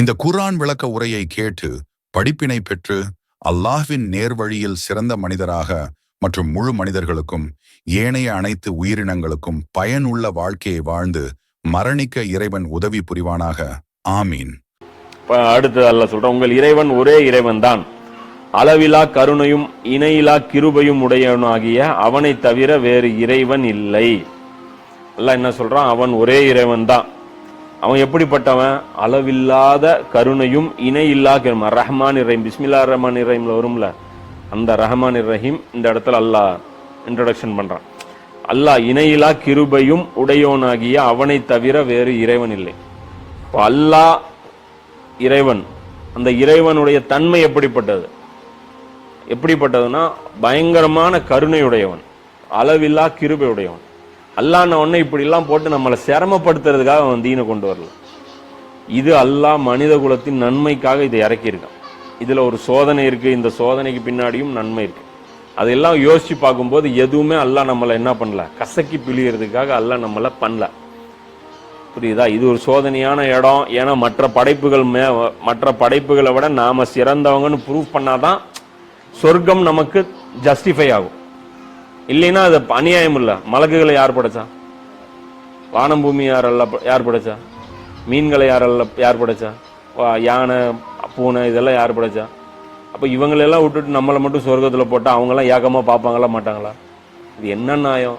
இந்த குர்ஆன் விளக்க உரையை கேட்டு படிப்பினை பெற்று அல்லாஹ்வின் நேர்வழியில் சிறந்த மனிதராக மற்றும் முழு மனிதர்களுக்கும் ஏனைய அனைத்து உயிரினங்களுக்கும் பயனுள்ள வாழ்க்கையை வாழ்ந்து மரணிக்க இறைவன் உதவி புரிவானாக. ஆமீன். அடுத்து அடுத்தது அல்ல சொல்றேன் உங்கள் இறைவன் ஒரே இறைவன் தான் அளவிலா கருணையும் இணையிலா கிருபையும் உடையவனாகிய அவனை தவிர வேறு இறைவன் இல்லை. அல்ல என்ன சொல்றான்? அவன் ஒரே இறைவன் தான் அவன் எப்படிப்பட்டவன்? அளவில்லாத கருணையும் இணை இல்லா கருமா ரஹ்மான் இறைம் பிஸ்மில்லா ரஹ்மான் இறைம்ல வரும்ல? அந்த ரஹ்மான் ரஹீம் இந்த இடத்துல அல்லாஹ் இன்ட்ரடக்ஷன் பண்றான். அல்லாஹ் இணையிலா கிருபையும் உடையோனாகிய அவனை தவிர வேறு இறைவன் இல்லை. இப்போ அல்லாஹ் இறைவன் அந்த இறைவனுடைய தன்மை எப்படிப்பட்டது? எப்படிப்பட்டதுன்னா பயங்கரமான கருணையுடையவன் அளவில்லா கிருபையுடையவன். அல்லான உடனே இப்படிலாம் போட்டு நம்மளை சிரமப்படுத்துறதுக்காக அவன் தீனை கொண்டு வரல. இது அல்லாஹ் மனித குலத்தின் நன்மைக்காக இதை இறக்கியிருக்கான். இதில் ஒரு சோதனை இருக்குது இந்த சோதனைக்கு பின்னாடியும் நன்மை இருக்குது அதெல்லாம் யோசித்து பார்க்கும்போது எதுவுமே அல்லாஹ் நம்மளை என்ன பண்ணல? கசக்கி பிழியறதுக்காக அல்லாஹ் நம்மளை பண்ணல. புரியுதா? இது ஒரு சோதனையான இடம். ஏன்னா மற்ற படைப்புகள் மே மற்ற படைப்புகளை விட நாம் சிறந்தவங்கன்னு ப்ரூவ் பண்ணாதான் சொர்க்கம் நமக்கு ஜஸ்டிஃபை ஆகும். இல்லைன்னா அது அநியாயம் இல்லை. மலக்குகளை யார் படைச்சா? வானம் பூமி யாரெல்லாம் யார் படைச்சா? மீன்களை யாரெல்லாம் யார் படைச்சா? வா- யானை பூனை இதெல்லாம் யார் படைச்சா? அப்போ இவங்களெல்லாம் விட்டுட்டு நம்மளை மட்டும் சொர்க்கத்தில் போட்டால் அவங்களாம் ஏகமாக பார்ப்பாங்களா மாட்டாங்களா? இது என்ன நியாயம்?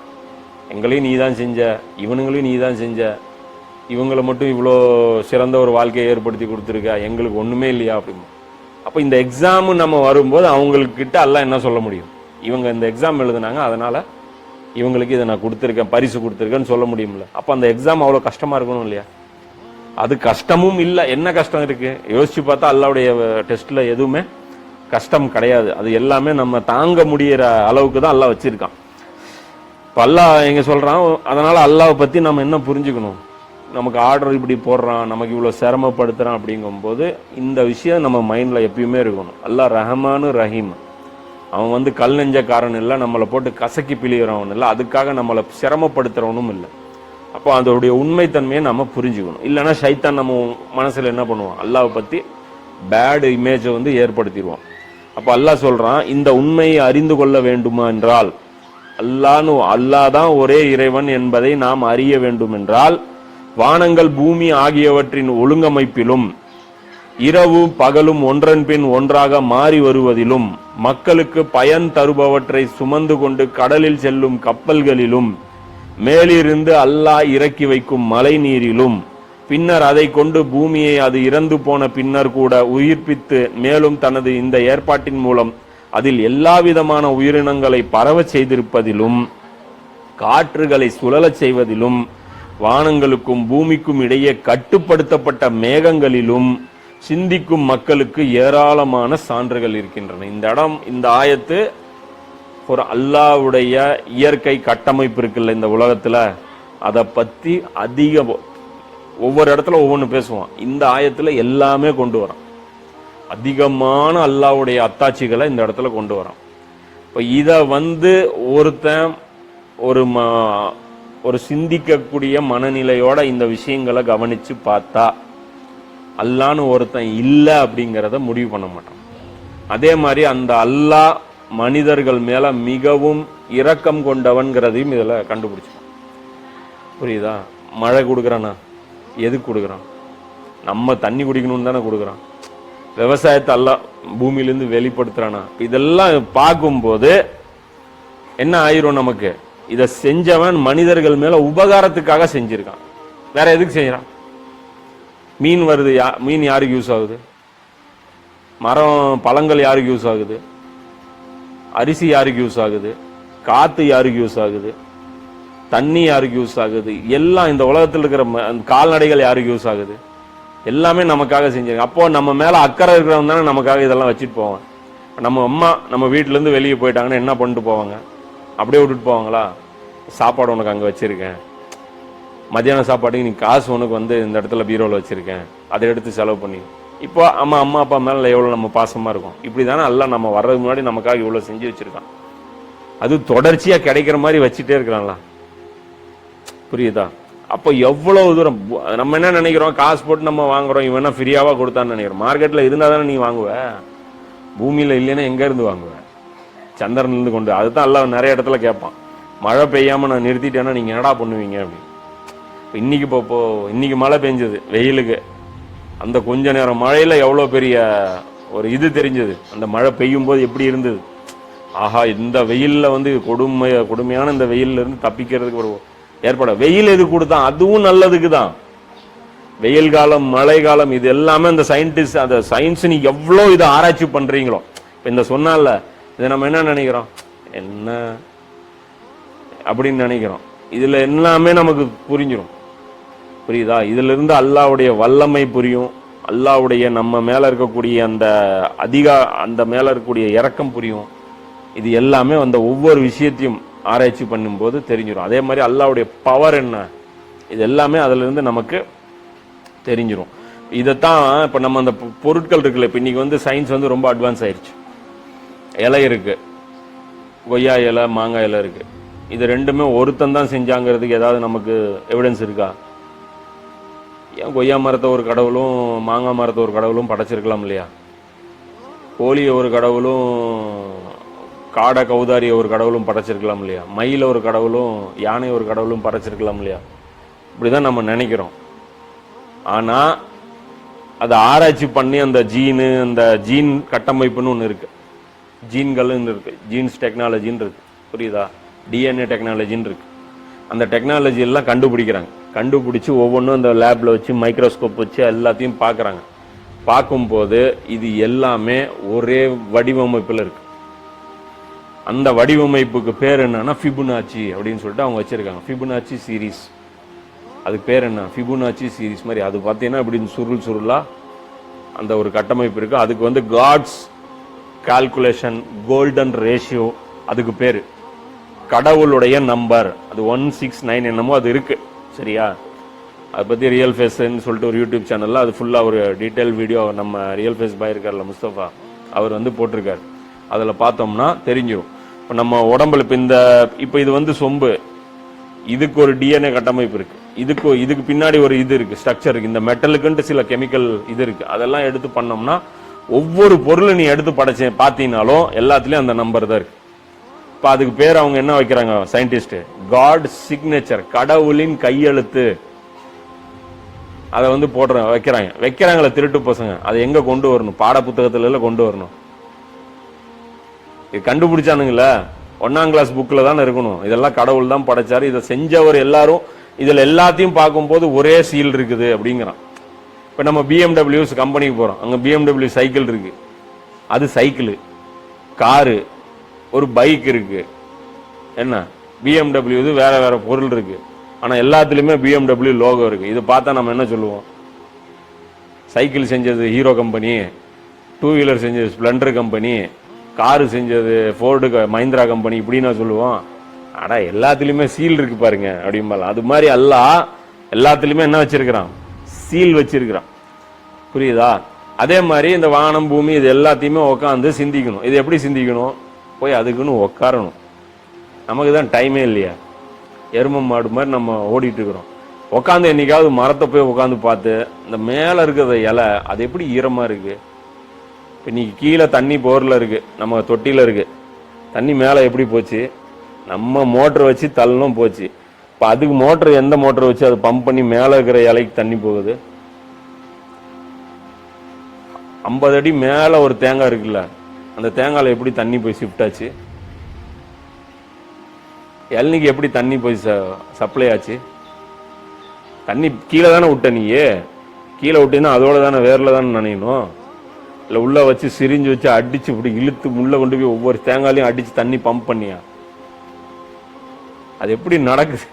எங்களையும் நீ தான் செஞ்ச இவனுங்களையும் நீ தான் செஞ்ச. இவங்களை மட்டும் இவ்வளோ சிறந்த ஒரு வாழ்க்கையை ஏற்படுத்தி கொடுத்துருக்க எங்களுக்கு ஒன்றுமே இல்லையா அப்படின்னு அப்போ இந்த எக்ஸாமு நம்ம வரும்போது அவங்கக்கிட்ட எல்லாம் என்ன சொல்ல முடியும்? இவங்க இந்த எக்ஸாம் எழுதுனாங்க அதனால இவங்களுக்கு இதை நான் கொடுத்துருக்கேன் பரிசு கொடுத்துருக்கேன்னு சொல்ல முடியும்ல. அப்போ அந்த எக்ஸாம் அவ்வளோ கஷ்டமா இருக்கணும் இல்லையா? அது கஷ்டமும் இல்லை. என்ன கஷ்டம் இருக்கு? யோசிச்சு பார்த்தா அல்லாவுடைய டெஸ்ட்ல எதுவுமே கஷ்டம் கிடையாது. அது எல்லாமே நம்ம தாங்க முடியிற அளவுக்கு தான் அல்லாஹ் வச்சிருக்கான். இப்போ அல்லாஹ் எங்க சொல்றான் அதனால அல்லாஹ் பத்தி நம்ம என்ன புரிஞ்சுக்கணும்? நமக்கு ஆர்டர் இப்படி போடுறான் நமக்கு இவ்வளோ சிரமப்படுத்துறான் அப்படிங்கும்போது இந்த விஷயம் நம்ம மைண்டில் எப்பயுமே இருக்கணும். அல்லாஹ் ரஹமானு ரஹீம். அவன் வந்து கல் நெஞ்சக்காரன் இல்லை நம்மளை போட்டு கசக்கி பிழிகிறவன் இல்லை அதுக்காக நம்மளை சிரமப்படுத்துறவனும் இல்லை. அப்போ அதோடைய உண்மைத்தன்மையை நம்ம புரிஞ்சுக்கணும். இல்லைன்னா சைத்தான் நம்ம மனசில் என்ன பண்ணுவோம் அல்லாஹ் பற்றி பேடு இமேஜை வந்து ஏற்படுத்திடுவோம் அப்போ அல்லாஹ் சொல்கிறான் இந்த உண்மையை அறிந்து கொள்ள வேண்டுமா என்றால் அல்லான்னு அல்லாஹ் தான் ஒரே இறைவன் என்பதை நாம் அறிய வேண்டும் என்றால் வானங்கள் பூமி ஆகியவற்றின் ஒழுங்கமைப்பிலும் இரவு பகலும் ஒன்றன் பின் ஒன்றாக மாறி வருவதிலும் மக்களுக்கு பயன் தருபவற்றை சுமந்து கொண்டு கடலில் செல்லும் கப்பல்களிலும் மேலிருந்து அல்லாஹ் இறக்கி வைக்கும் மழை நீரிலும் பின்னர் அதை கொண்டு பூமியை அது இறந்து போன பின்னர் கூட உயிர்ப்பித்து மேலும் தனது இந்த ஏற்பாட்டின் மூலம் அதில் எல்லாவிதமான உயிரினங்களை பரவச் செய்திருப்பதிலும் காற்றுகளை சுழலச் செய்வதிலும் வானங்களுக்கும் பூமிக்கும் இடையே கட்டுப்படுத்தப்பட்ட மேகங்களிலும் சிந்திக்கும் மக்களுக்கு ஏராளமான சான்றுகள் இருக்கின்றன. இந்த இடம் இந்த ஆயத்து ஒரு அல்லாவுடைய இயற்கை கட்டமைப்பு இருக்குல்ல இந்த உலகத்தில்? அதை பற்றி அதிக ஒவ்வொரு இடத்துல ஒவ்வொன்று பேசுவான் இந்த ஆயத்தில் எல்லாமே கொண்டு வரான். அதிகமான அல்லாவுடைய அத்தாட்சிகளை இந்த இடத்துல கொண்டு வரான். இப்போ இதை வந்து ஒருத்தன் ஒரு ம ஒரு சிந்திக்கக்கூடிய மனநிலையோட இந்த விஷயங்களை கவனிச்சு பார்த்தா அல்லான்னு ஒருத்தன் இல்லை அப்படிங்கிறத முடிவு பண்ண மாட்டான். அதே மாதிரி அந்த அல்லாஹ் மனிதர்கள் மேலே மிகவும் இரக்கம் கொண்டவன்கிறதையும் இதில் கண்டுபிடிச்சிடும் புரியுதா? மழை கொடுக்குறானா? எதுக்கு கொடுக்குறான்? நம்ம தண்ணி குடிக்கணும்னு தானே கொடுக்குறான். விவசாயத்தை எல்லாம் பூமியிலேருந்து வெளிப்படுத்துகிறானா இதெல்லாம் பார்க்கும்போது என்ன ஆயிரும் நமக்கு? இதை செஞ்சவன் மனிதர்கள் மேலே உபகாரத்துக்காக செஞ்சுருக்கான். வேற எதுக்கு செய்கிறான் மீன் வருது யா மீன் யாருக்கு யூஸ் ஆகுது? மரம் பழங்கள் யாருக்கு யூஸ் ஆகுது? அரிசி யாருக்கு யூஸ் ஆகுது? காற்று யாருக்கு யூஸ் ஆகுது? தண்ணி யாருக்கு யூஸ் ஆகுது? எல்லாம் இந்த உலகத்தில் இருக்கிற ம- கால்நடைகள் யாருக்கு யூஸ் ஆகுது? எல்லாமே நமக்காக செஞ்சாங்க. அப்போ நம்ம மேலே அக்கறை இருக்கிறவங்க தானே நமக்காக இதெல்லாம் வச்சுட்டு போவாங்க நம்ம அம்மா நம்ம வீட்டிலேருந்து வெளியே போயிட்டாங்கன்னா என்ன பண்ணிட்டு போவாங்க? அப்படியே விட்டுட்டு போவாங்களா? சாப்பாடு உனக்கு அங்கே வச்சுருக்கேன். மத்தியான சாப்பாட்டுக்கு நீ காசு உனக்கு வந்து இந்த இடத்துல பீரோவில் வச்சிருக்கேன். அதை எடுத்து செலவு பண்ணி. இப்போ அம்மா அம்மா அப்பா மேலே எவ்வளோ நம்ம பாசமாக இருக்கும். இப்படி தானே எல்லாம் நம்ம வர்றதுக்கு முன்னாடி நமக்காக இவ்வளோ செஞ்சு வச்சுருக்கான். அது தொடர்ச்சியாக கிடைக்கிற மாதிரி வச்சுட்டே இருக்கிறாங்களா புரியுதா? அப்போ எவ்வளோ தூரம்? நம்ம என்ன நினைக்கிறோம்? காசு போட்டு நம்ம வாங்குறோம். இவன் என்ன ஃப்ரீயாவாக கொடுத்தான்னு நினைக்கிறோம். மார்க்கெட்டில் இருந்தால் தானே நீ வாங்குவ. பூமியில் இல்லைன்னா எங்கேருந்து வாங்குவ? சந்திரன்லேருந்து கொண்டு. அதுதான் எல்லாம் நிறைய இடத்துல கேட்பான். மழை பெய்யாமல் நான் நிறுத்திட்டேன்னா நீங்கள் என்னடா பண்ணுவீங்க அப்படின்னு. இப்போ இன்னைக்கு இப்போ இப்போ இன்னைக்கு மழை பெஞ்சது வெயிலுக்கு. அந்த கொஞ்ச நேரம் மழையில எவ்வளவு பெரிய ஒரு இது தெரிஞ்சது. அந்த மழை பெய்யும் போது எப்படி இருந்தது? ஆஹா இந்த வெயில்ல வந்து கொடுமை கொடுமையான இந்த வெயிலிருந்து இருந்து தப்பிக்கிறதுக்கு ஒரு ஏற்பட. வெயில் எது கொடுத்தான் அதுவும் நல்லதுக்கு தான். வெயில் காலம் மழை காலம் இது எல்லாமே அந்த சயின்டிஸ்ட் அந்த சயின்ஸ் நீ எவ்வளோ இதை ஆராய்ச்சி பண்ணுறீங்களோ இப்போ இந்த சொன்னால இதை நம்ம என்ன நினைக்கிறோம்? என்ன? அப்படின்னு நினைக்கிறோம். இதில் எல்லாமே நமக்கு புரிஞ்சிடும் புரியுதா? இதிலிருந்து அல்லாவுடைய வல்லமை புரியும். அல்லாவுடைய நம்ம மேலே இருக்கக்கூடிய அந்த அதிகா அந்த மேலே இருக்கக்கூடிய இறக்கம் புரியும். இது எல்லாமே அந்த ஒவ்வொரு விஷயத்தையும் ஆராய்ச்சி பண்ணும்போது தெரிஞ்சிடும் அதே மாதிரி அல்லாவுடைய பவர் என்ன? இது எல்லாமே அதிலிருந்து நமக்கு தெரிஞ்சிடும் இதைத்தான் இப்போ நம்ம அந்த பொ- பொருட்கள் இருக்குல்ல இப்போ இன்றைக்கி வந்து சயின்ஸ் வந்து ரொம்ப அட்வான்ஸ் ஆயிடுச்சு இலை இருக்குது கொய்யா இலை மாங்காய் இலை இருக்குது இது ரெண்டுமே ஒருத்தன் தான் செஞ்சாங்கிறதுக்கு ஏதாவது நமக்கு எவிடன்ஸ் இருக்கா? ஏன் கொய்யா மரத்தை ஒரு கடவுளும் மாங்காய் மரத்தை ஒரு கடவுளும் படைச்சிருக்கலாம் இல்லையா? கோழியை ஒரு கடவுளும் காடை கௌதாரியை ஒரு கடவுளும் படைச்சிருக்கலாம் இல்லையா? மயில ஒரு கடவுளும் யானை ஒரு கடவுளும் படைச்சிருக்கலாம் இல்லையா? இப்படிதான் நம்ம நினைக்கிறோம். ஆனா அதை ஆராய்ச்சி பண்ணி அந்த ஜீனு அந்த ஜீன் கட்டமைப்புன்னு ஒன்று இருக்கு. ஜீன்கள்னு இருக்கு. ஜீன்ஸ் டெக்னாலஜின்னு இருக்கு. புரியுதா? டிஎன்ஏ டெக்னாலஜின்னு இருக்கு. அந்த டெக்னாலஜி எல்லாம் கண்டுபிடிக்கிறாங்க. கண்டுபிடிச்சி ஒவ்வொன்றும் அந்த லேபில் வச்சு மைக்ரோஸ்கோப் வச்சு எல்லாத்தையும் பார்க்குறாங்க பார்க்கும்போது இது எல்லாமே ஒரே வடிவமைப்பில் இருக்கு. அந்த வடிவமைப்புக்கு பேர் என்னன்னா ஃபிபுனாச்சி அப்படின்னு சொல்லிட்டு அவங்க வச்சுருக்காங்க. ஃபிபுனாச்சி சீரிஸ் அதுக்கு பேர் என்ன? ஃபிபுனாச்சி சீரிஸ் மாதிரி. அது பார்த்தீங்கன்னா இப்படி சுருள் சுருளாக அந்த ஒரு கட்டமைப்பு இருக்குது அதுக்கு வந்து காட்ஸ் கால்குலேஷன் கோல்டன் ரேஷியோ அதுக்கு பேர். கடவுளுடைய நம்பர் அது ஒன் சிக்ஸ் நைன் என்னமோ அது இருக்குது சரியா? அதை பற்றி ரியல் ஃபேஸ்ன்னு சொல்லிட்டு ஒரு யூடியூப் சேனலில் அது ஃபுல்லாக ஒரு டீட்டெயில் வீடியோ நம்ம ரியல் ஃபேஸ் பாய் இருக்கார்ல முஸ்தபா அவர் வந்து போட்டிருக்காரு. அதில் பார்த்தோம்னா தெரிஞ்சிடும் இப்போ நம்ம உடம்புல இப்போ இந்த இப்போ இது வந்து சொம்பு. இதுக்கு ஒரு டிஎன்ஏ கட்டமைப்பு இருக்கு. இதுக்கு இதுக்கு பின்னாடி ஒரு இது இருக்கு ஸ்ட்ரக்சர் இருக்கு. இந்த மெட்டலுக்குன்ட்டு சில கெமிக்கல் இது இருக்கு. அதெல்லாம் எடுத்து பண்ணோம்னா ஒவ்வொரு பொருளை நீ எடுத்து படைச்ச பார்த்தீங்கனாலும் எல்லாத்துலேயும் அந்த நம்பர் தான் இருக்கு. இப்போ அதுக்கு பேர் அவங்க என்ன வைக்கிறாங்க சயின்டிஸ்ட் காட் சிக்னேச்சர் கடவுளின் கையெழுத்து. அதை வந்து போடுற வைக்கிறாங்க. வைக்கிறாங்களே திருட்டு பசங்க. அதை எங்க கொண்டு வரணும்? பாட புத்தகத்துல எல்லாம் கொண்டு வரணும். இது கண்டுபிடிச்சானுங்கள. ஒன்னாம் கிளாஸ் புக்கில் தானே இருக்கணும். இதெல்லாம் கடவுள் தான் படைச்சாரு. இதை செஞ்சவர் எல்லாரும் இதில் எல்லாத்தையும் பார்க்கும்போது ஒரே சீல் இருக்குது அப்படிங்கிறான். இப்போ நம்ம பிஎம்டபிள்யூஸ் கம்பெனிக்கு போகிறோம் அங்கே பிஎம்டபிள்யூ சைக்கிள் இருக்கு. அது சைக்கிள் காரு. ஒரு பைக் இருக்கு. என்ன? பிஎம்டபிள்யூ இது வேற வேற பொருள் இருக்கு. ஆனால் எல்லாத்துலேயுமே பிஎம்டபிள்யூ லோகோ இருக்கு. இது பார்த்தா நம்ம என்ன சொல்லுவோம்? சைக்கிள் செஞ்சது ஹீரோ கம்பெனி டூ வீலர் செஞ்சது ஸ்ப்ளெண்டர் கம்பெனி காரு செஞ்சது ஃபோர்டு மஹிந்திரா கம்பெனி இப்படி நான் சொல்லுவோம். ஆனால் எல்லாத்துலேயுமே சீல் இருக்கு பாருங்க அப்படிம்பால அது மாதிரி அல்லாஹ் எல்லாத்துலேயுமே என்ன வச்சிருக்கிறான்? சீல் வச்சிருக்கிறான். புரியுதா? அதே மாதிரி இந்த வானம் பூமி இது எல்லாத்தையுமே உட்காந்து சிந்திக்கணும். இது எப்படி சிந்திக்கணும்? போய் அதுக்குன்னு உட்காரணும் நமக்கு தான் டைமே இல்லையா? எரும மாடு மாதிரி நம்ம ஓடிட்டு இருக்கிறோம் உட்காந்து என்னைக்காவது மரத்தை போய் உட்காந்து பார்த்து இந்த மேலே இருக்கிற இலை அது எப்படி ஈரமாக இருக்குது இப்ப இன்னைக்கு கீழே தண்ணி போரில் இருக்குது நம்ம தொட்டியில் இருக்குது தண்ணி மேலே எப்படி போச்சு? நம்ம மோட்டர் வச்சு தள்ளணும் போச்சு. இப்போ அதுக்கு மோட்டர் எந்த மோட்டர் வச்சு அது பம்ப் பண்ணி மேலே இருக்கிற இலைக்கு தண்ணி போகுது? ஐம்பது அடி மேலே ஒரு தேங்காய் இருக்குல்ல? அந்த தேங்காயில எப்படி தண்ணி போய் ஷிஃப்ட் ஆச்சு? இளநிக்கு எப்படி தண்ணி போய் சப்ளை ஆச்சு? தண்ணி கீழே தானே விட்ட நீயே? கீழே விட்டீங்கன்னா அதோட தானே வேரில் தானே நினைக்கணும் இல்லை உள்ளே வச்சு சிரிஞ்சு வச்சு அடித்து இப்படி இழுத்து உள்ளே கொண்டு போய் ஒவ்வொரு தேங்காயிலையும் அடித்து தண்ணி பம்ப் பண்ணியா? அது எப்படி நடக்குது?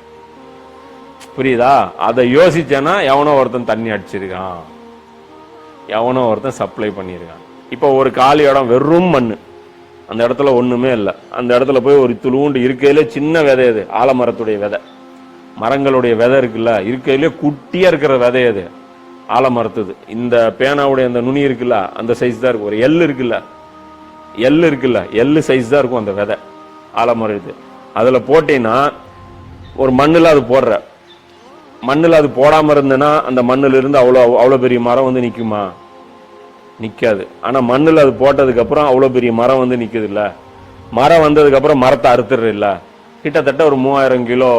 புரியுதா? அதை யோசிச்சேன்னா எவனோ ஒருத்தன் தண்ணி அடிச்சிருக்கான். எவனோ ஒருத்தன் சப்ளை பண்ணியிருக்கான் இப்போ ஒரு காலி இடம் வெறும் மண் அந்த இடத்துல ஒன்றுமே இல்லை. அந்த இடத்துல போய் ஒரு துளுண்டு இருக்கையிலே சின்ன விதை அது ஆலமரத்துடைய விதை. மரங்களுடைய விதை இருக்குல்ல இருக்கையிலே குட்டியாக இருக்கிற விதை அது. ஆலமரத்துது இந்த பேனாவுடைய அந்த நுனி இருக்குல்ல அந்த சைஸ் தான் இருக்கும். ஒரு எள் இருக்குல்ல எள் இருக்குல்ல எல் சைஸ் தான் இருக்கும் அந்த விதை. ஆலமரம் இது. அதில் போட்டீங்கன்னா ஒரு மண்ணில் அது போடுற. மண்ணில் அது போடாமல் இருந்ததுன்னா அந்த மண்ணுல இருந்து அவ்வளோ அவ்வளோ பெரிய மரம் வந்து நிற்குமா நிற்காது ஆனால் மண்ணில் அது போட்டதுக்கப்புறம் அவ்வளோ பெரிய மரம் வந்து நிக்குது இல்லை மரம் வந்ததுக்கப்புறம் மரத்தை அறுத்துடுற இல்லை கிட்டத்தட்ட ஒரு மூவாயிரம் கிலோ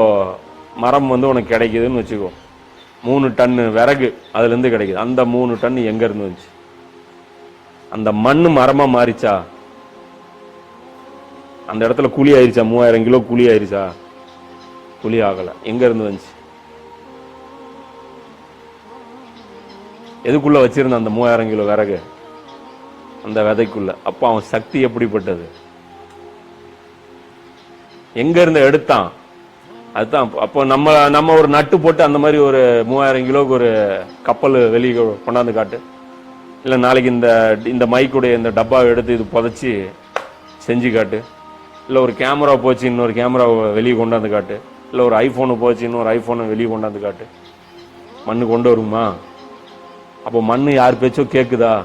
மரம் வந்து உனக்கு கிடைக்குதுன்னு வச்சுக்கோ. மூணு டன்னு விறகு அதுலேருந்து கிடைக்குது. அந்த மூணு டன் எங்கேருந்து வந்துச்சு? அந்த மண் மரமாக மாறிச்சா? அந்த இடத்துல குழி ஆயிடுச்சா மூவாயிரம் கிலோ குழி ஆயிடுச்சா குழி ஆகலை. எங்கேருந்து வந்துச்சு? எதுக்குள்ளே வச்சிருந்த அந்த மூவாயிரம் கிலோ விறகு? அந்த விதைக்குள்ளே. அப்போ அவன் சக்தி எப்படிப்பட்டது? எங்கேருந்து எடுத்தான்? அதுதான். அப்போ நம்ம நம்ம ஒரு நட்டு போட்டு அந்த மாதிரி ஒரு மூவாயிரம் கிலோவுக்கு ஒரு கப்பல் வெளியே கொண்டாந்து காட்டு. இல்லை நாளைக்கு இந்த இந்த மைக்குடைய இந்த டப்பாவை எடுத்து இது புதைச்சி செஞ்சு காட்டு. இல்லை ஒரு கேமரா போச்சு இன்னொரு கேமராவை வெளியே கொண்டாந்து காட்டு. இல்லை ஒரு ஐஃபோனு போச்சு இன்னொரு ஐஃபோனை வெளியே கொண்டாந்து காட்டு. மண்ணு கொண்டு வருமா? அப்போ மண்ணு யார் பேச்சோ கேட்குதா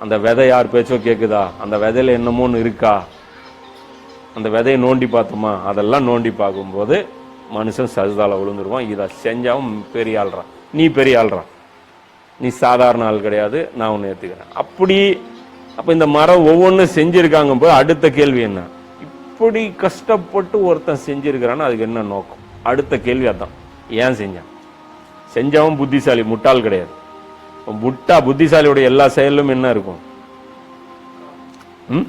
அந்த விதை யார் பேச்சோ கேட்குதா அந்த விதையில என்னமோன்னு இருக்கா? அந்த விதையை நோண்டி பார்த்தோமா? அதெல்லாம் நோண்டி பார்க்கும்போது மனுஷன் சஜிதாவில் விழுந்துருவான். இதை செஞ்சாவும் பெரிய ஆள்றான். நீ பெரிய ஆள்றான். நீ சாதாரண ஆள் கிடையாது. நான் உன்னை ஏத்துக்கிறேன். அப்படி அப்போ இந்த மரம் ஒவ்வொன்றும் செஞ்சுருக்காங்க போது அடுத்த கேள்வி என்ன? இப்படி கஷ்டப்பட்டு ஒருத்தன் செஞ்சுருக்கிறான்னு அதுக்கு என்ன நோக்கம்? அடுத்த கேள்வி அதான். ஏன் செஞ்சான்? செஞ்சவன் புத்திசாலி முட்டாள் கிடையாது. முட்டா புத்திசாலியோட எல்லா செயலும் என்ன இருக்கும்? ம்?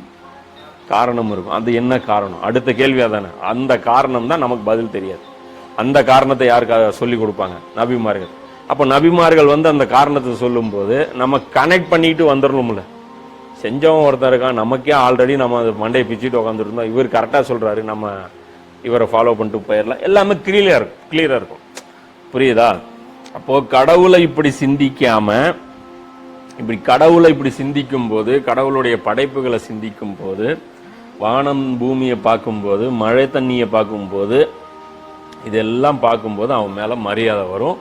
காரணம் இருக்கும். அது என்ன காரணம்? அடுத்த கேள்வி அதானே அந்த காரணம் தான் நமக்கு பதில் தெரியாது. அந்த காரணத்தை யாருக்கு சொல்லி கொடுப்பாங்க? நபிமார்கள். அப்போ நபிமார்கள் வந்து அந்த காரணத்தை சொல்லும்போது நம்ம கனெக்ட் பண்ணிட்டு வந்துடணும்ல செஞ்சவன் ஒருத்தன் இருக்கான். நமக்கே ஆல்ரெடி நம்ம அதை மண்டையை பிச்சுட்டு உட்காந்துருந்தோம் இவர் கரெக்டாக சொல்கிறாரு நம்ம இவரை ஃபாலோ பண்ணிட்டு போயிடலாம் எல்லாமே கிளியராக இருக்கும். கிளியராக இருக்கும். புரியுதா? அப்போ கடவுளை இப்படி சிந்திக்காம இப்படி கடவுளை இப்படி சிந்திக்கும் போது கடவுளுடைய படைப்புகளை சிந்திக்கும் போது வானம் பூமியை பார்க்கும்போது மழை தண்ணியை பார்க்கும்போது இதெல்லாம் பார்க்கும்போது அவன் மேலே மரியாதை வரும்.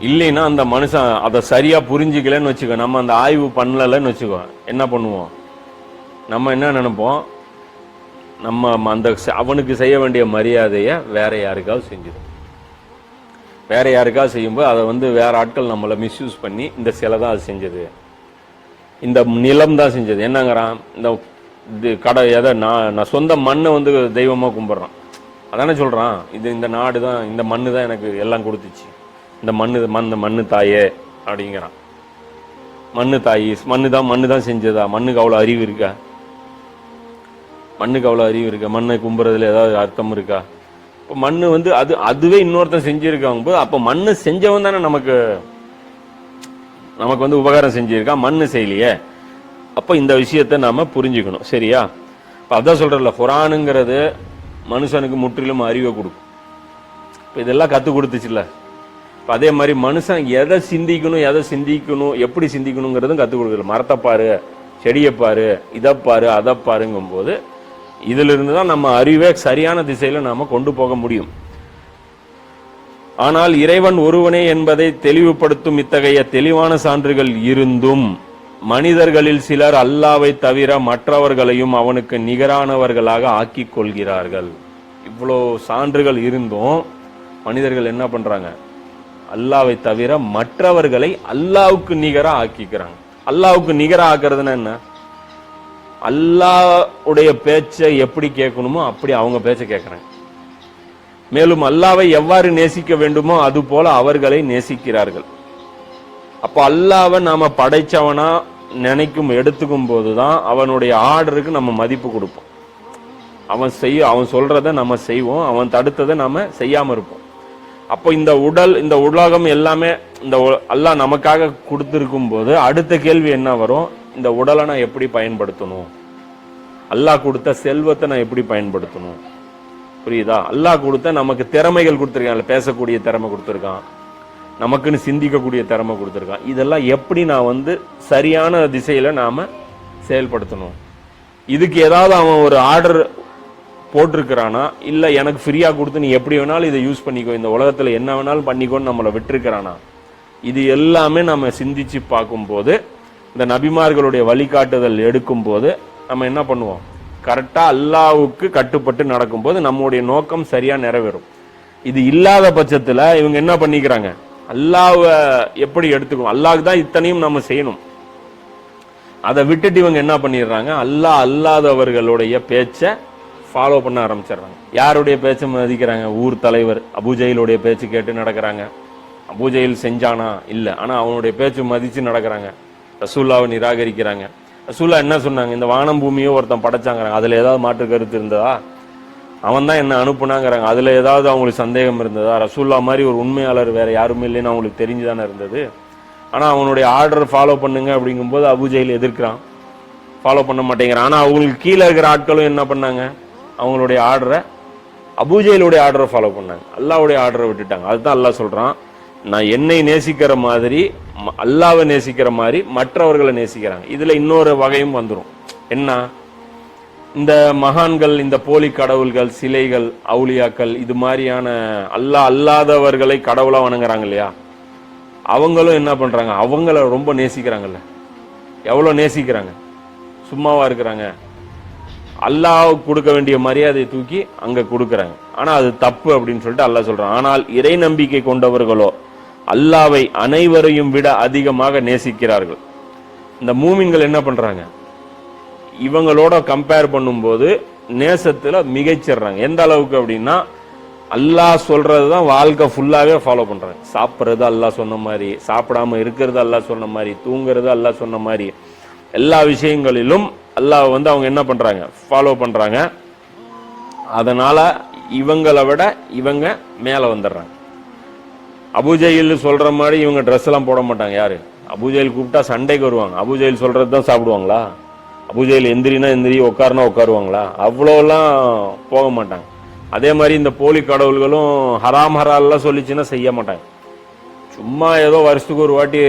இல்லைன்னா அந்த மனுஷன் அதை சரியாக புரிஞ்சிக்கலன்னு வச்சுக்கோ. நம்ம அந்த ஆய்வு பண்ணலன்னு வச்சுக்கோ. என்ன பண்ணுவோம்? நம்ம என்ன நினைப்போம்? நம்ம அந்த அவனுக்கு செய்ய வேண்டிய மரியாதையை வேற யாருக்காவது செஞ்சிடும் வேறு யாருக்காவது செய்யும்போது அதை வந்து வேறு ஆட்கள் நம்மளை மிஸ்யூஸ் பண்ணி இந்த சிலை தான் அது செஞ்சது. இந்த நிலம் தான் செஞ்சது. என்னங்கிறான்? இந்த இது கடை எதை நான் நான் சொந்த மண்ணை வந்து தெய்வமாக கும்பிட்றான். அதானே சொல்கிறான் இது இந்த நாடு தான் இந்த மண்ணு தான் எனக்கு எல்லாம் கொடுத்துச்சு. இந்த மண்ணு மண் மண்ணு தாயே அப்படிங்கிறான். மண்ணு தாயி மண்ணு தான் மண்ணு தான் செஞ்சதா? மண்ணுக்கு அவ்வளோ அறிவு இருக்கா? மண்ணுக்கு அவ்வளோ அறிவு இருக்கா? மண்ணை கும்புறதுல ஏதாவது அர்த்தம் இருக்கா? இப்போ மண் வந்து அது அதுவே இன்னொருத்தன் செஞ்சிருக்காங்க போது அப்போ மண் செஞ்சவன் தானே நமக்கு நமக்கு வந்து உபகாரம் செஞ்சிருக்கான் மண் செய்யலையே. அப்போ இந்த விஷயத்தை நாம் புரிஞ்சுக்கணும் சரியா? இப்போ அதான் சொல்கிறல குரானுங்கிறது மனுஷனுக்கு முற்றிலும் அறிவை கொடுக்கும். இப்போ இதெல்லாம் கற்றுக் கொடுத்துச்சுல்ல இப்போ அதே மாதிரி மனுஷன் எதை சிந்திக்கணும் எதை சிந்திக்கணும் எப்படி சிந்திக்கணுங்கிறதும் கற்றுக் கொடுக்கல. மரத்தை பாரு செடியை பாரு இதை பாரு அதை பாருங்கும்போது இதிலிருந்து தான் நம்ம அறிவை சரியான திசையில நாம கொண்டு போக முடியும். ஆனால் இறைவன் ஒருவனே என்பதை தெளிவுபடுத்தும் இத்தகைய தெளிவான சான்றுகள் இருந்தும் மனிதர்களில் சிலர் அல்லாவை தவிர மற்றவர்களையும் அவனுக்கு நிகரானவர்களாக ஆக்கிக் கொள்கிறார்கள். இவ்வளோ சான்றுகள் இருந்தும் மனிதர்கள் என்ன பண்றாங்க? அல்லாவை தவிர மற்றவர்களை அல்லாவுக்கு நிகரா ஆக்கிக்கிறாங்க. அல்லாவுக்கு நிகரா ஆக்குறதுன்னா என்ன? அல்லாவுடைய பேச்சை எப்படி கேட்கணுமோ அப்படி அவங்க பேச்சை கேட்குறேன். மேலும் அல்லாவை எவ்வாறு நேசிக்க வேண்டுமோ அது போல அவர்களை நேசிக்கிறார்கள். அப்போ அல்லாவை நாம் படைச்சவனா நினைக்கும் எடுத்துக்கும் போது தான் அவனுடைய ஆர்டருக்கு நம்ம மதிப்பு கொடுப்போம். அவன் செய்ய அவன் சொல்றத நம்ம செய்வோம் அவன் தடுத்ததை நாம செய்யாம இருப்போம். அப்போ இந்த உடல் இந்த உலகம் எல்லாமே இந்த அல்லாஹ் நமக்காக கொடுத்துருக்கும் போது அடுத்த கேள்வி என்ன வரும்? இந்த உடலை நான் எப்படி பயன்படுத்தணும்? அல்லாஹ் கொடுத்த செல்வத்தை நான் எப்படி பயன்படுத்தணும்? புரியுதா? அல்லாஹ் கொடுத்த நமக்கு திறமைகள் கொடுத்துருக்கான்ல பேசக்கூடிய திறமை கொடுத்துருக்கான். நமக்குன்னு சிந்திக்கக்கூடிய திறமை கொடுத்துருக்கான். இதெல்லாம் எப்படி நான் வந்து சரியான திசையில் நாம் செயல்படுத்தணும்? இதுக்கு ஏதாவது அவன் ஒரு ஆர்டர் போட்டிருக்கிறானா? இல்லை எனக்கு ஃப்ரீயாக கொடுத்து நீ எப்படி வேணாலும் இதை யூஸ் பண்ணிக்கோ. இந்த உலகத்தில் என்ன வேணாலும் பண்ணிக்கோன்னு நம்மளை விட்டுருக்கிறானா? இது எல்லாமே நம்ம சிந்திச்சு பார்க்கும்போது இந்த நபிமார்களுடைய வழிகாட்டுதல் எடுக்கும் போது நம்ம என்ன பண்ணுவோம்? கரெக்டாக அல்லாவுக்கு கட்டுப்பட்டு நடக்கும்போது நம்முடைய நோக்கம் சரியாக நிறைவேறும். இது இல்லாத பட்சத்தில் இவங்க என்ன பண்ணிக்கிறாங்க? அல்லாவை எப்படி எடுத்துக்கணும் அல்லாவுக்கு தான் இத்தனையும் நம்ம செய்யணும். அதை விட்டுட்டு இவங்க என்ன பண்ணிடுறாங்க? அல்லாஹ் அல்லாதவர்களுடைய பேச்சை ஃபாலோ பண்ண ஆரம்பிச்சிடுறாங்க. யாருடைய பேச்சை மதிக்கிறாங்க? ஊர் தலைவர் அபுஜெயிலுடைய பேச்சு கேட்டு நடக்கிறாங்க. அபுஜெயில் செஞ்சானா? இல்லை. ஆனால் அவனுடைய பேச்சு மதித்து நடக்கிறாங்க. ரசூல்லாவை நிராகரிக்கிறாங்க. ரசூல்லா என்ன சொன்னாங்க? இந்த வானம் பூமியோ ஒருத்தன் படைச்சாங்கிறாங்க அதில் ஏதாவது மாற்று கருத்து இருந்ததா? அவன் தான் என்ன அனுப்புனாங்கிறாங்க. அதில் ஏதாவது அவங்களுக்கு சந்தேகம் இருந்ததா? ரசூல்லா மாதிரி ஒரு உண்மையாளர் வேற யாருமே இல்லைன்னு அவங்களுக்கு தெரிஞ்சு தானே இருந்தது. ஆனால் அவனுடைய ஆர்டர் ஃபாலோ பண்ணுங்க அப்படிங்கும்போது அபுஜெயில் எதிர்க்கிறான். ஃபாலோ பண்ண மாட்டேங்கிறான். ஆனால் அவங்களுக்கு கீழே இருக்கிற ஆட்களும் என்ன பண்ணாங்க? அவங்களுடைய ஆர்டரை அபுஜையிலுடைய ஆர்டரை ஃபாலோ பண்ணாங்க. அல்லாவுடைய ஆர்டரை விட்டுட்டாங்க. அதுதான் அல்லாஹ் சொல்கிறான் நான் என்னை நேசிக்கிற மாதிரி ம- அல்லாவை நேசிக்கிற மாதிரி மற்றவர்களை நேசிக்கிறாங்க. இதில் இன்னொரு வகையும் வந்துடும் என்ன? இந்த மகான்கள் இந்த போலி கடவுள்கள் சிலைகள் அவுளியாக்கள் இது மாதிரியான அல்லாஹ் அல்லாதவர்களை கடவுளாக வணங்குறாங்க இல்லையா? அவங்களும் என்ன பண்ணுறாங்க அவங்கள ரொம்ப நேசிக்கிறாங்கல்ல. எவ்வளோ நேசிக்கிறாங்க? சும்மாவாக இருக்கிறாங்க. அல்லாஹ் கொடுக்க வேண்டிய மரியாதையை தூக்கி அங்கே கொடுக்குறாங்க. ஆனால் அது தப்பு அப்படின்னு சொல்லிட்டு அல்லாஹ் சொல்கிறான் ஆனால் இறை நம்பிக்கை கொண்டவர்களோ அல்லாவை அனைவரையும் விட அதிகமாக நேசிக்கிறார்கள். இந்த மூமின்கள் என்ன பண்ணுறாங்க இவங்களோட கம்பேர் பண்ணும்போது நேசத்தில் மிகைச்சிடுறாங்க. எந்த அளவுக்கு அப்படின்னா அல்லாஹ் சொல்றது தான் வாழ்க்கை ஃபுல்லாகவே ஃபாலோ பண்ணுறாங்க சாப்பிட்றது அல்லாஹ் சொன்ன மாதிரி சாப்பிடாம இருக்கிறது அல்லாஹ் சொன்ன மாதிரி தூங்குறது அல்லாஹ் சொன்ன மாதிரி எல்லா விஷயங்களிலும் அல்லாஹ் வந்து அவங்க என்ன பண்ணுறாங்க ஃபாலோ பண்ணுறாங்க அதனால் இவங்களை விட இவங்க மேலே வந்துடுறாங்க. அபுஜெயில் சொல்கிற மாதிரி இவங்க ட்ரெஸ் எல்லாம் போட மாட்டாங்க யாரு? அபுஜெயில் கூப்பிட்டா சண்டைக்கு வருவாங்க. அபுஜெயில் சொல்கிறது தான் சாப்பிடுவாங்களா? அபுஜெயில் எந்திரினா எந்திரி உட்காருனா உட்காருவாங்களா அவ்வளோலாம் போக மாட்டாங்க. அதே மாதிரி இந்த போலி கடவுள்களும் ஹராம் ஹரால்லாம் சொல்லிச்சுன்னா செய்ய மாட்டாங்க. சும்மா ஏதோ வருஷத்துக்கு ஒரு வாட்டி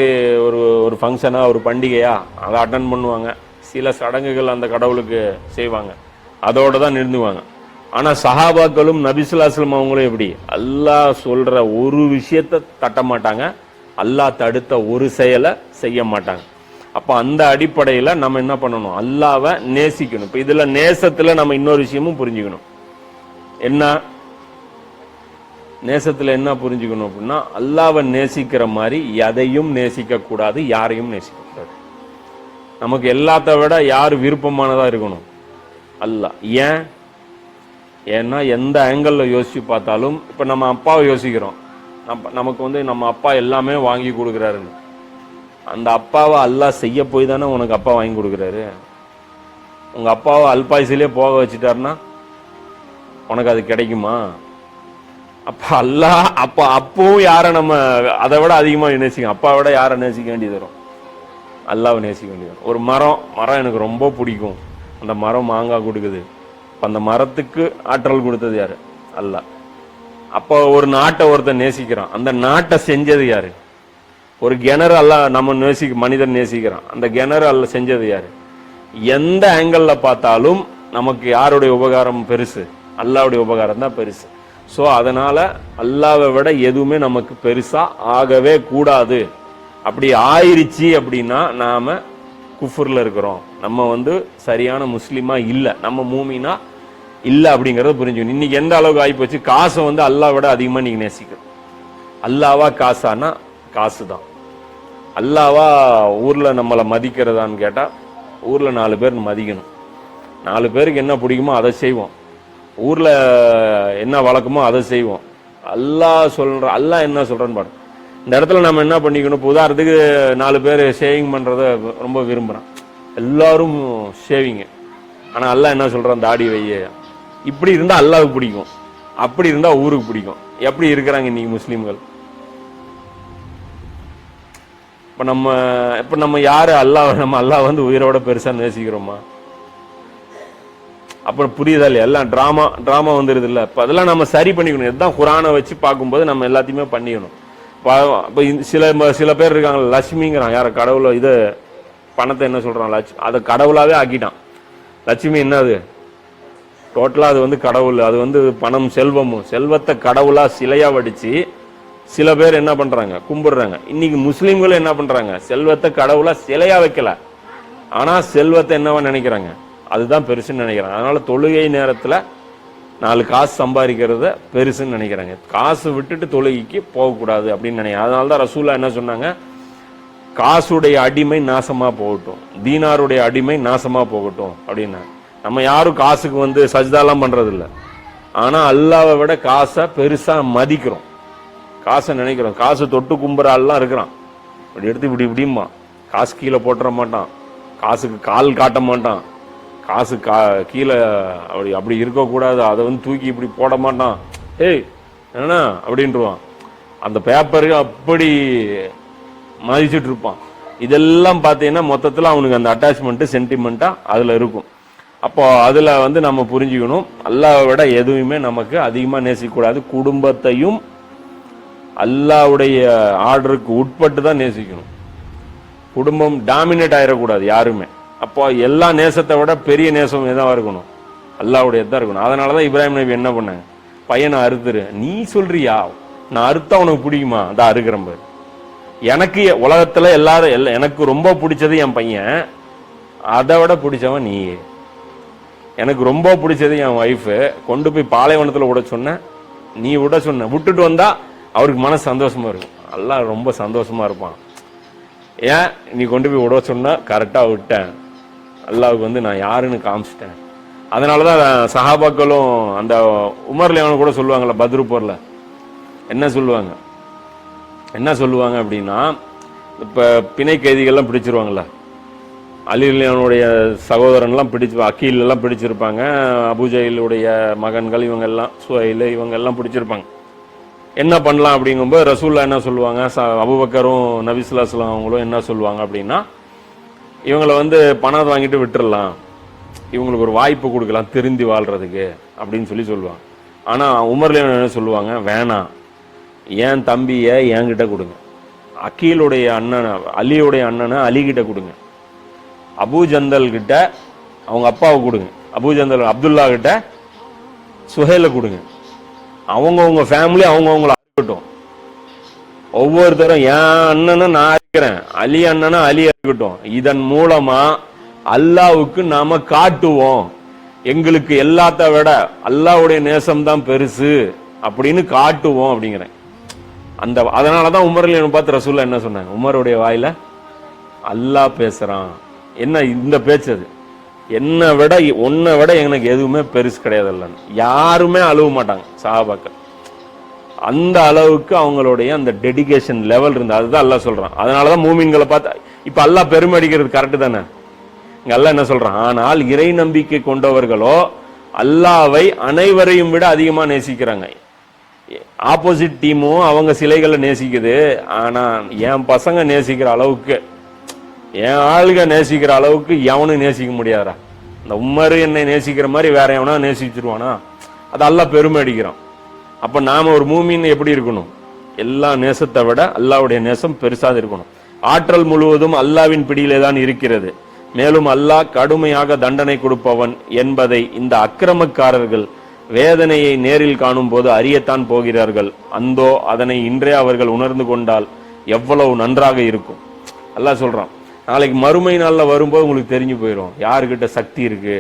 ஒரு ஒரு ஃபங்க்ஷனாக ஒரு பண்டிகையா அதை அட்டன் பண்ணுவாங்க. சில சடங்குகள் அந்த கடவுளுக்கு செய்வாங்க. அதோடு தான் நிறுந்துவாங்க. ஆனால் சஹாபாக்களும் நபிசுல்லாஸ்லம் அவங்களும் எப்படி? அல்லாஹ் சொல்கிற ஒரு விஷயத்த தட்ட மாட்டாங்க. அல்லாஹ் தடுத்த ஒரு செயலை செய்ய மாட்டாங்க. அப்போ அந்த அடிப்படையில் நம்ம என்ன பண்ணணும்? அல்லாவை நேசிக்கணும். இப்போ இதில் நேசத்தில் நம்ம இன்னொரு விஷயமும் புரிஞ்சுக்கணும். என்ன? நேசத்தில் என்ன புரிஞ்சுக்கணும் அப்படின்னா அல்லாவை நேசிக்கிற மாதிரி எதையும் நேசிக்கக்கூடாது யாரையும் நேசிக்கக்கூடாது நமக்கு எல்லாத்த விட யார் விருப்பமானதாக இருக்கணும்? அல்லாஹ். ஏன்? ஏன்னா எந்த ஆங்கிளில் யோசிச்சு பார்த்தாலும் இப்போ நம்ம அப்பாவை யோசிக்கிறோம். நம்ம நமக்கு வந்து நம்ம அப்பா எல்லாமே வாங்கி கொடுக்குறாருன்னு. அந்த அப்பாவை அல்லாஹ் செய்ய போய் தானே உனக்கு அப்பா வாங்கி கொடுக்குறாரு? உங்கள் அப்பாவை அல்பாயுசிலே போக வச்சுட்டாருன்னா உனக்கு அது கிடைக்குமா? அப்போ அல்லா அப்போ அப்பவும் யாரை நம்ம அதை விட அதிகமாக நேசிக்கும். அப்பா விட யாரை நேசிக்க வேண்டியது வரும்? அல்லாவை நேசிக்க வேண்டியது வரும். ஒரு மரம் மரம் எனக்கு ரொம்ப பிடிக்கும். அந்த மரம் மாங்காய் கொடுக்குது. அந்த மரத்துக்கு ஆற்றல் கொடுத்தது யாரு? அல்லாஹ். அப்போ ஒரு நாட்டை ஒருத்தன் நேசிக்கிறான். அந்த நாட்டை செஞ்சது யாரு? ஒரு கிணறு அல்லாஹ் நம்ம நேசிக்க மனிதன் நேசிக்கிறான். அந்த கிணறு அல்ல செஞ்சது யாரு? எந்த ஆங்கிளில் பார்த்தாலும் நமக்கு யாருடைய உபகாரம் பெருசு? அல்லாவுடைய உபகாரம் தான் பெருசு. ஸோ அதனால அல்லாவை விட எதுவுமே நமக்கு பெருசா ஆகவே கூடாது. அப்படி ஆயிருச்சு அப்படின்னா நாம குஃபுரில் இருக்கிறோம். நம்ம வந்து சரியான முஸ்லீமா இல்லை. நம்ம மூமினா இல்லை அப்படிங்கிறத புரிஞ்சுக்கணும். இன்னைக்கு எந்த அளவுக்கு ஆகிப்போச்சு காசை வந்து அல்லாஹ் விட அதிகமாக நீங்கள் நேசிக்கணும். அல்லாவா காசானா? காசு தான் அல்லாவா ஊரில் நம்மளை மதிக்கிறதான்னு கேட்டால் ஊரில் நாலு பேர் மதிக்கணும். நாலு பேருக்கு என்ன பிடிக்குமோ அதை செய்வோம். ஊரில் என்ன வழக்கமோ அதை செய்வோம். அல்லாஹ் சொல்கிற அல்லாஹ் என்ன சொல்கிறேன்னு பாடம் இந்த இடத்துல நம்ம என்ன பண்ணிக்கணும்? இப்போ உதாரணத்துக்கு நாலு பேர் ஷேவிங் பண்ணுறத ரொம்ப விரும்புறான். எல்லாரும் ஷேவிங்கு ஆனால் அல்லாஹ் என்ன சொல்கிறான் தாடி வைய இப்படி இருந்தால் அல்லாவுக்கு பிடிக்கும். அப்படி இருந்தால் ஊருக்கு பிடிக்கும். எப்படி இருக்கிறாங்க இன்னைக்கு முஸ்லீம்கள்? இப்போ நம்ம இப்போ நம்ம யார் அல்லாஹ் நம்ம அல்லாஹ் வந்து உயிரோட பெருசாக நேசிக்கிறோமா? அப்புறம் புரியுதா இல்லையா? எல்லாம் ட்ராமா ட்ராமா வந்துருது இல்லை. இப்போ அதெல்லாம் நம்ம சரி பண்ணிக்கணும். இதுதான் குரானை வச்சு பார்க்கும்போது நம்ம எல்லாத்தையுமே பண்ணிக்கணும். இப்போ சில சில பேர் இருக்காங்க லட்சுமிங்கிறான். யார் கடவுளை இது பணத்தை என்ன சொல்கிறான் லட்சு அதை கடவுளாகவே ஆக்கிட்டான். லட்சுமி என்னது டோட்டலாக அது வந்து கடவுள் அது வந்து பணம் செல்வமும் செல்வத்தை கடவுளாக சிலையாக வடித்து சில பேர் என்ன பண்ணுறாங்க கும்பிடுறாங்க. இன்னைக்கு முஸ்லீம்களும் என்ன பண்ணுறாங்க செல்வத்தை கடவுளாக சிலையாக வைக்கல. ஆனால் செல்வத்தை என்னவா நினைக்கிறாங்க? அதுதான் பெருசுன்னு நினைக்கிறாங்க. அதனால் தொழுகை நேரத்தில் நாலு காசு சம்பாதிக்கிறத பெருசுன்னு நினைக்கிறாங்க. காசு விட்டுட்டு தொழுகைக்கு போகக்கூடாது அப்படின்னு நினைக்கிறேன் அதனால தான் ரசூலா என்ன சொன்னாங்க? காசுடைய அடிமை நாசமாக போகட்டும். தீனாருடைய அடிமை நாசமாக போகட்டும் அப்படின்னா நம்ம யாரும் காசுக்கு வந்து சஜிதாலாம் பண்ணுறதில்ல ஆனால் அல்லாவை விட காசை பெருசாக மதிக்கிறோம். காசை நினைக்கிறோம். காசு தொட்டு கும்புற ஆள்லாம் இருக்கிறான். இப்படி எடுத்து இப்படி இப்படிமா காசு கீழே போட்டுற மாட்டான். காசுக்கு கால் காட்ட மாட்டான். காசு கா கீழே அப்படி அப்படி இருக்கக்கூடாது. அதை வந்து தூக்கி இப்படி போட மாட்டான். ஏய் என்ன அப்படின்ட்டுருவான். அந்த பேப்பருக்கு அப்படி மதிச்சிட்டு இருப்பான் இதெல்லாம் பார்த்தீங்கன்னா மொத்தத்தில் அவனுக்கு அந்த அட்டாச்மெண்ட்டு சென்டிமெண்ட்டாக அதில் இருக்கும். அப்போ அதில் வந்து நம்ம புரிஞ்சுக்கணும். அல்லாவை விட எதுவுமே நமக்கு அதிகமாக நேசிக்கக்கூடாது. குடும்பத்தையும் அல்லாவுடைய ஆர்டருக்கு உட்பட்டு தான் நேசிக்கணும். குடும்பம் டாமினேட் ஆகிடக்கூடாது யாருமே. அப்போ எல்லா நேசத்தை விட பெரிய நேசம் எதாக இருக்கணும்? அல்லாவுடைய தான் இருக்கணும். அதனால தான் இப்ராஹிம் நபி என்ன பண்ணாங்க? பையனை அறுத்துரு. நீ சொல்றியா? நான் அறுத்தா உனக்கு பிடிக்குமா? அந்த அறுக்கிறேன் பாரு. எனக்கு உலகத்தில் எல்லாரும் எல்லா எனக்கு ரொம்ப பிடிச்சது என் பையன். அதை விட பிடிச்சவன் நீ எனக்கு ரொம்ப பிடிச்சது என் ஒய்ஃபு கொண்டு போய் பாலைவனத்தில் விட சொன்னேன். நீ விட சொன்ன. விட்டுட்டு வந்தால் அவருக்கு மனசு சந்தோஷமாக இருக்கும். எல்லாம் ரொம்ப சந்தோஷமாக இருப்பான். ஏன்? நீ கொண்டு போய் விட சொன்னால் கரெக்டாக விட்டேன். அல்லாவுக்கு வந்து நான் யாருன்னு காமிச்சிட்டேன். அதனாலதான் சஹாபாக்களும் அந்த உமர்ல கூட சொல்லுவாங்கள்ல பத்ரு என்ன சொல்லுவாங்க? என்ன சொல்லுவாங்க அப்படின்னா இப்போ பிணை கைதிகள்லாம் பிடிச்சிருவாங்கல்ல. அலிலியனுடைய சகோதரன்லாம் பிடிச்சு அக்கீலெல்லாம் பிடிச்சிருப்பாங்க. அபுஜயிலுடைய மகன்கள் இவங்கெல்லாம் சுஹைல் பிடிச்சிருப்பாங்க. என்ன பண்ணலாம் அப்படிங்கும்போது ரசூல்லா என்ன சொல்லுவாங்க? ச- அபூபக்கரும் நபிசுல்லாஸ்லாம் அவங்களும் என்ன சொல்லுவாங்க அப்படின்னா இவங்களை வந்து பணம் வாங்கிட்டு விட்டுடலாம் இவங்களுக்கு ஒரு வாய்ப்பு கொடுக்கலாம் திருந்தி வாழ்கிறதுக்கு அப்படின்னு சொல்லி சொல்லுவாங்க. ஆனால் உமர்லேயும் என்ன சொல்லுவாங்க? வேணாம் என் தம்பியை என்கிட்ட கொடுங்க. அக்கீலுடைய அண்ணனை அலியுடைய அண்ணனை அலிகிட்ட கொடுங்க. அபூஜந்தல் கிட்ட அவங்க அப்பாவை கொடுங்க. அபூஜந்தல் அப்துல்லா கிட்ட சுஹேல கொடுங்க. அவங்கவுங்க ஃபேமிலி அவங்கவுங்கள இருக்கட்டும் ஒவ்வொருத்தரும் என் அண்ணனும் நான் இருக்கிறேன் அலி அண்ணனும் அலி இருக்கட்டும் இதன் மூலமா அல்லாவுக்கு நாம காட்டுவோம். எங்களுக்கு எல்லாத்த விட அல்லாவுடைய நேசம் தான் பெருசு அப்படின்னு காட்டுவோம் அப்படிங்கிறேன். அந்த அதனாலதான் உமர்ல பார்த்து ரசூல்லா என்ன சொன்னாங்க? உமருடைய வாயில அல்லாஹ் பேசுறான். என்ன இந்த பேச்சு அது? என்னை விட உன்னை விட எனக்கு எதுவுமே பெருசு கிடையாது இல்லைன்னு யாருமே அழுவ மாட்டாங்க சஹாபாக்கள் அந்த அளவுக்கு அவங்களுடைய அந்த டெடிகேஷன் லெவல் இருந்தது. அதுதான் அல்லா சொல்கிறான் அதனால தான் மூமின்களை பார்த்து இப்போ அல்லாஹ் பெருமை அடிக்கிறது கரெக்டு தானே? இங்கே அல்லாஹ் என்ன சொல்றான்? ஆனால் இறை நம்பிக்கை கொண்டவர்களோ அல்லாவை அனைவரையும் விட அதிகமாக நேசிக்கிறாங்க. ஆப்போசிட் டீமும் அவங்க சிலைகளை நேசிக்குது. ஆனால் என் பசங்க நேசிக்கிற அளவுக்கு என் ஆளுக நேசிக்கிற அளவுக்கு எவனும் நேசிக்க முடியாதா இந்த உம்மரு என்னை நேசிக்கிற மாதிரி வேற எவனா நேசிச்சிருவானா? அது அல்லாஹ் பெருமை அடிக்கிறான். அப்போ நாம ஒரு மூமின்னு எப்படி இருக்கணும்? எல்லா நேசத்தை விட அல்லாவுடைய நேசம் பெருசாக இருக்கணும். ஆற்றல் முழுவதும் அல்லாவின் பிடியிலே தான் இருக்கிறது. மேலும் அல்லாஹ் கடுமையாக தண்டனை கொடுப்பவன் என்பதை இந்த அக்கிரமக்காரர்கள் வேதனையை நேரில் காணும் போது அறியத்தான் போகிறார்கள். அந்தோ அதனை இன்றே அவர்கள் உணர்ந்து கொண்டால் எவ்வளவு நன்றாக இருக்கும். அல்லாஹ் சொல்றான் நாளைக்கு மறுமை நாளில் வரும்போது உங்களுக்கு தெரிஞ்சு போயிடும் யாருக்கிட்ட சக்தி இருக்குது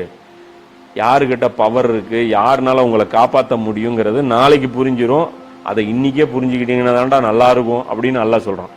யாருக்கிட்ட பவர் இருக்குது யாருனால உங்களை காப்பாற்ற முடியுங்கிறது நாளைக்கு புரிஞ்சிடும் அதை இன்னைக்கே புரிஞ்சுக்கிட்டீங்கன்னா தான்டா நல்லா இருக்கும் அப்படின்னு நல்லா சொல்கிறோம்